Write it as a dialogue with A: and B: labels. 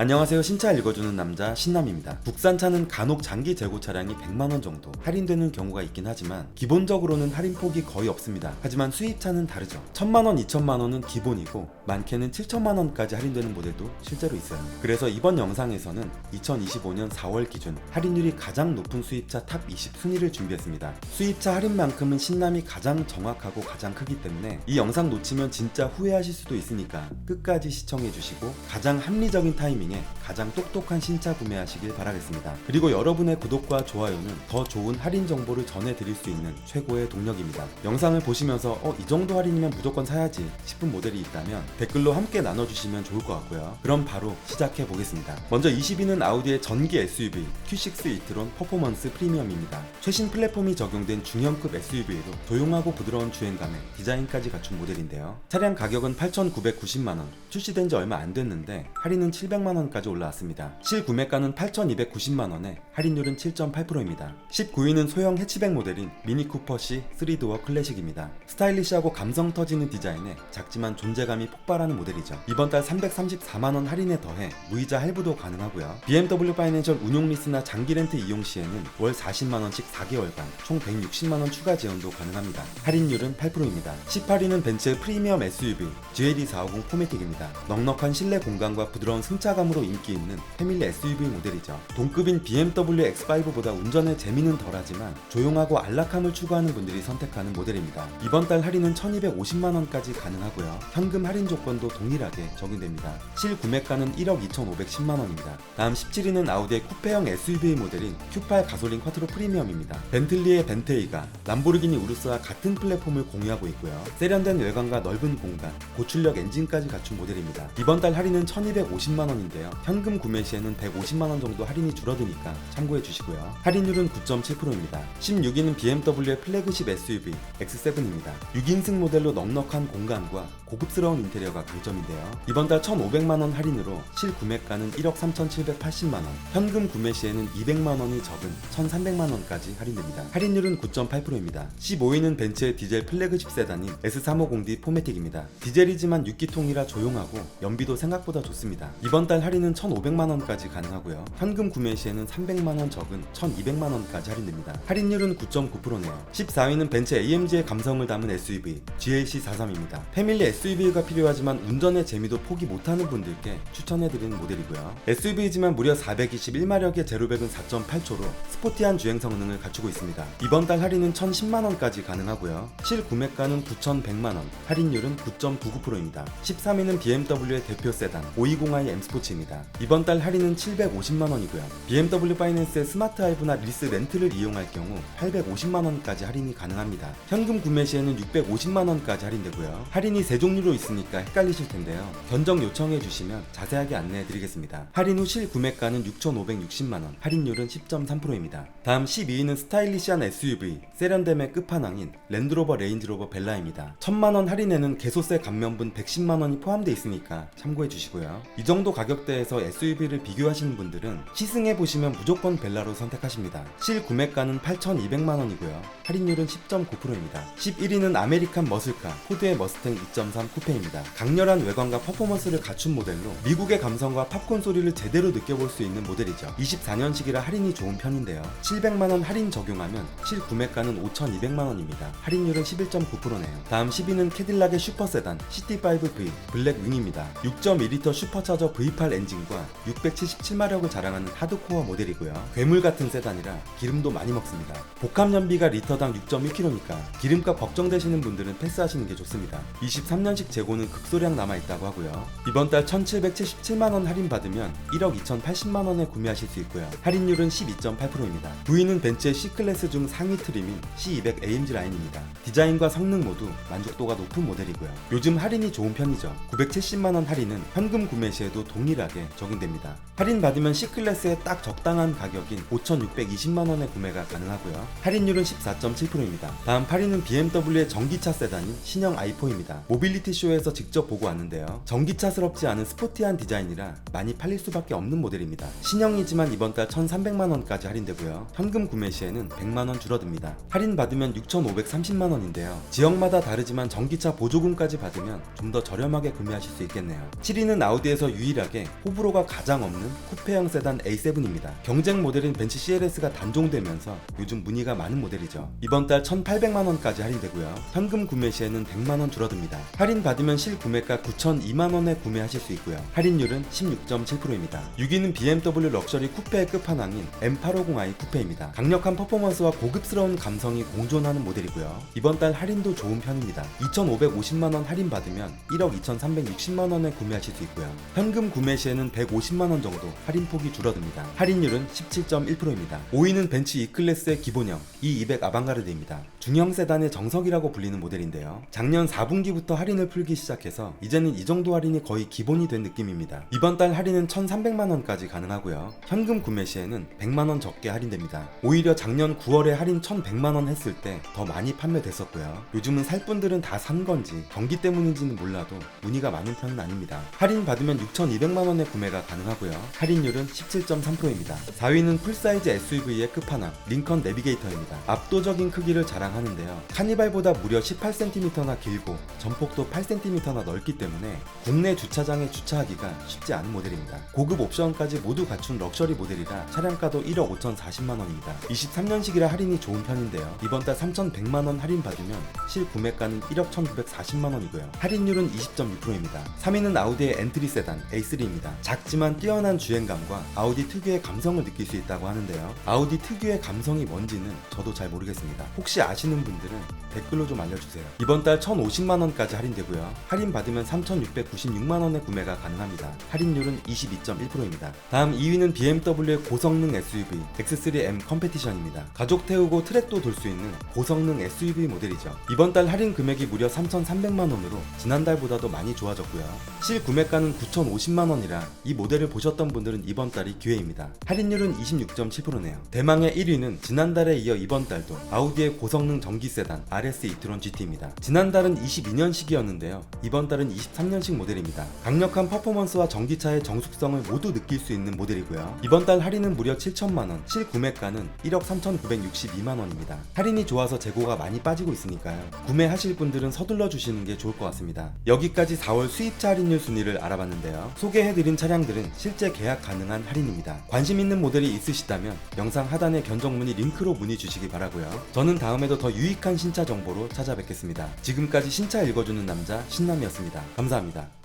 A: 안녕하세요. 신차 읽어주는 남자 신남입니다. 국산차는 간혹 장기 재고 차량이 100만원 정도 할인되는 경우가 있긴 하지만 기본적으로는 할인 폭이 거의 없습니다. 하지만 수입차는 다르죠. 1000만원, 2000만원은 기본이고 많게는 7천만원까지 할인되는 모델도 실제로 있어요. 그래서 이번 영상에서는 2025년 4월 기준 할인율이 가장 높은 수입차 탑 20 순위를 준비했습니다. 수입차 할인만큼은 신남이 가장 정확하고 가장 크기 때문에 이 영상 놓치면 진짜 후회하실 수도 있으니까 끝까지 시청해주시고 가장 합리적인 타이밍 에 가장 똑똑한 신차 구매하시길 바라겠습니다. 그리고 여러분의 구독과 좋아요는 더 좋은 할인 정보를 전해드릴 수 있는 최고의 동력입니다. 영상을 보시면서 어, 이 정도 할인이면 무조건 사야지 싶은 모델이 있다면 댓글로 함께 나눠주시면 좋을 것 같고요. 그럼 바로 시작해 보겠습니다. 먼저 20위는 아우디의 전기 SUV Q6 이트론 퍼포먼스 프리미엄입니다. 최신 플랫폼이 적용된 중형급 SUV로 조용하고 부드러운 주행감에 디자인까지 갖춘 모델인데요. 차량 가격은 8,990만원, 출시된 지 얼마 안 됐는데 할인은 700만원 까지 올라왔습니다. 실구매가는 8,290만원에 할인율은 7.8%입니다. 19위는 소형 해치백 모델인 미니 쿠퍼 C 3도어 클래식입니다. 스타일리시하고 감성 터지는 디자인에 작지만 존재감이 폭발하는 모델이죠. 이번 달 334만원 할인에 더해 무이자 할부도 가능하고요. BMW 파이낸셜 운용 리스나 장기 렌트 이용 시에는 월 40만원씩 4개월간 총 160만원 추가 지원도 가능합니다. 할인율은 8%입니다. 18위는 벤츠의 프리미엄 SUV GLE450 포매틱입니다. 넉넉한 실내 공간과 부드러운 승차감 으로 인기 있는 패밀리 SUV 모델이죠. 동급인 BMW X5보다 운전의 재미는 덜하지만 조용하고 안락함을 추구하는 분들이 선택하는 모델입니다. 이번 달 할인은 1250만원까지 가능하고요. 현금 할인 조건도 동일하게 적용됩니다. 실 구매가는 1억 2510만원입니다. 다음 17위는 아우디의 쿠페형 SUV 모델인 Q8 가솔린 쿼트로 프리미엄입니다. 벤틀리의 벤테이가 람보르기니 우루스와 같은 플랫폼을 공유하고 있고요. 세련된 외관과 넓은 공간, 고출력 엔진까지 갖춘 모델입니다. 이번 달 할인은 1250만원인데 요. 현금 구매 시에는 150만원 정도 할인이 줄어드니까 참고해 주시고요. 할인율은 9.7%입니다. 16위는 BMW의 플래그십 SUV X7입니다. 6인승 모델로 넉넉한 공간과 고급스러운 인테리어가 강점인데요. 이번 달 1,500만원 할인으로 실구매가는 1억 3,780만원, 현금 구매 시에는 200만원이 적은 1,300만원까지 할인됩니다. 할인율은 9.8%입니다. 15위는 벤츠의 디젤 플래그십 세단인 S350D 포매틱입니다. 디젤이지만 6기통이라 조용하고 연비도 생각보다 좋습니다. 이번 달 할인은 1,500만원까지 가능하고요. 현금 구매 시에는 300만원 적은 1,200만원까지 할인됩니다. 할인율은 9.9%네요. 14위는 벤츠 AMG의 감성을 담은 SUV GLC43입니다. 패밀리 SUV가 필요하지만 운전의 재미도 포기 못하는 분들께 추천해드리는 모델이고요. SUV지만 무려 421마력의 제로백은 4.8초로 스포티한 주행 성능을 갖추고 있습니다. 이번 달 할인은 1,010만원까지 가능하고요. 실 구매가는 9,100만원, 할인율은 9.99%입니다. 13위는 BMW의 대표 세단 520i M 스포츠 입니다. 이번 달 할인은 750만원이고요. BMW 파이낸스의 스마트 할부나 리스 렌트를 이용할 경우 850만원까지 할인이 가능합니다. 현금 구매 시에는 650만원까지 할인되고요. 할인이 세 종류로 있으니까 헷갈리실 텐데요. 견적 요청해 주시면 자세하게 안내해 드리겠습니다. 할인 후 실 구매가는 6,560만원, 할인율은 10.3%입니다. 다음 12위는 스타일리시한 SUV, 세련됨의 끝판왕인 랜드로버 레인지로버 벨라입니다. 1000만원 할인에는 개소세 감면분 110만원이 포함되어 있으니까 참고해 주시고요. 이 정도 가격대에서 SUV를 비교하시는 분들은 시승해 보시면 무조건 벨라로 선택하십니다. 실 구매가는 8,200만원이고요. 할인율은 10.9%입니다. 11위는 아메리칸 머슬카, 포드의 머스탱 2.3 쿠페입니다. 강렬한 외관과 퍼포먼스를 갖춘 모델로 미국의 감성과 팝콘 소리를 제대로 느껴볼 수 있는 모델이죠. 24년식이라 할인이 좋은 편인데요. 700만원 할인 적용하면 실 구매가는 5,200만원입니다. 할인율은 11.9%네요. 다음 10위는 캐딜락의 슈퍼세단 CT5V 블랙 윙입니다. 6.2L 슈퍼차저 V8 엔진과 677마력을 자랑하는 하드코어 모델이고요. 괴물 같은 세단이라 기름도 많이 먹습니다. 복합 연비가 리터당 6.1km니까 기름값 걱정되시는 분들은 패스하시는 게 좋습니다. 23년식 재고는 극소량 남아 있다고 하고요. 이번 달 1777만 원 할인 받으면 1억 2080만 원에 구매하실 수 있고요. 할인율은 12.8%입니다. 부위는 벤츠의 C클래스 중 상위 트림인 C200 AMG 라인입니다. 디자인과 성능 모두 만족도가 높은 모델이고요. 요즘 할인이 좋은 편이죠. 970만 원 할인은 현금 구매 시에도 동일 하게 적용됩니다. 할인 받으면 C클래스에 딱 적당한 가격인 5,620만원에 구매가 가능하고요. 할인율은 14.7%입니다. 다음 8위는 BMW의 전기차 세단인 신형 i4입니다. 모빌리티 쇼에서 직접 보고 왔는데요. 전기차스럽지 않은 스포티한 디자인이라 많이 팔릴 수밖에 없는 모델입니다. 신형이지만 이번 달 1,300만원까지 할인되고요. 현금 구매 시에는 100만원 줄어듭니다. 할인 받으면 6,530만원인데요. 지역마다 다르지만 전기차 보조금까지 받으면 좀 더 저렴하게 구매하실 수 있겠네요. 7위는 아우디에서 유일하게 호불호가 가장 없는 쿠페형 세단 A7입니다. 경쟁 모델인 벤츠 CLS가 단종되면서 요즘 문의가 많은 모델이죠. 이번 달 1,800만 원까지 할인되고요. 현금 구매 시에는 100만 원 줄어듭니다. 할인 받으면 실 구매가 9,002만 원에 구매하실 수 있고요. 할인율은 16.7%입니다. 6위는 BMW 럭셔리 쿠페의 끝판왕인 M850i 쿠페입니다. 강력한 퍼포먼스와 고급스러운 감성이 공존하는 모델이고요. 이번 달 할인도 좋은 편입니다. 2,550만 원 할인 받으면 1억 2,360만 원에 구매하실 수 있고요. 현금 구매 시에는 150만 원 정도 할인폭이 줄어듭니다. 할인율은 17.1%입니다. 5위는 벤츠 E클래스의 기본형 E200 아방가르드입니다. 중형 세단의 정석이라고 불리는 모델인데요. 작년 4분기부터 할인을 풀기 시작해서 이제는 이 정도 할인이 거의 기본이 된 느낌입니다. 이번 달 할인은 1,300만 원까지 가능하고요. 현금 구매 시에는 100만 원 적게 할인됩니다. 오히려 작년 9월에 할인 1,100만 원 했을 때 더 많이 판매됐었고요. 요즘은 살 분들은 다 산 건지 경기 때문인지는 몰라도 문의가 많은 편은 아닙니다. 할인 받으면 6,200만 원에 구매가 가능하고요. 할인율은 17.3%입니다. 4위는 풀사이즈 SUV의 끝판왕 링컨 내비게이터입니다. 압도적인 크기를 자랑하는데요. 카니발보다 무려 18cm나 길고 전폭도 8cm나 넓기 때문에 국내 주차장에 주차하기가 쉽지 않은 모델입니다. 고급 옵션까지 모두 갖춘 럭셔리 모델이라 차량가도 1억 5,040만 원입니다. 23년식이라 할인이 좋은 편인데요. 이번 달 3,100만 원 할인 받으면 실 구매가는 1억 1,940만 원이고요. 할인율은 20.6%입니다. 3위는 아우디의 엔트리 세단 A3입니다. 작지만 뛰어난 주행감과 아우디 특유의 감성을 느낄 수 있다고 하는데요. 아우디 특유의 감성이 뭔지는 저도 잘 모르겠습니다. 혹시 아시는 분들은 댓글로 좀 알려주세요. 이번 달 1,050만 원까지 할인되고요. 할인 받으면 3,696만 원에 구매가 가능합니다. 할인율은 22.1%입니다. 다음 2위는 BMW의 고성능 SUV X3M 컴페티션입니다. 가족 태우고 트랙도 돌 수 있는 고성능 SUV 모델이죠. 이번 달 할인 금액이 무려 3,300만 원으로 지난달보다도 많이 좋아졌고요. 실 구매가는 9,050만 원 이라 이 모델을 보셨던 분들은 이번 달이 기회입니다. 할인율은 26.7%네요. 대망의 1위는 지난달에 이어 이번 달도 아우디의 고성능 전기 세단 RS e-tron GT입니다. 지난달은 22년식이었는데요. 이번 달은 23년식 모델입니다. 강력한 퍼포먼스와 전기차의 정숙성을 모두 느낄 수 있는 모델이고요. 이번 달 할인은 무려 7천만 원, 실 구매가는 1억 3,962만 원입니다. 할인이 좋아서 재고가 많이 빠지고 있으니까요. 구매하실 분들은 서둘러 주시는 게 좋을 것 같습니다. 여기까지 4월 수입차 할인율 순위를 알아봤는데요. 소개해드린 차량들은 실제 계약 가능한 할인입니다. 관심 있는 모델이 있으시다면 영상 하단의 견적 문의 링크로 문의 주시기 바라고요. 저는 다음에도 더 유익한 신차 정보로 찾아뵙겠습니다. 지금까지 신차 읽어주는 남자 신남이었습니다. 감사합니다.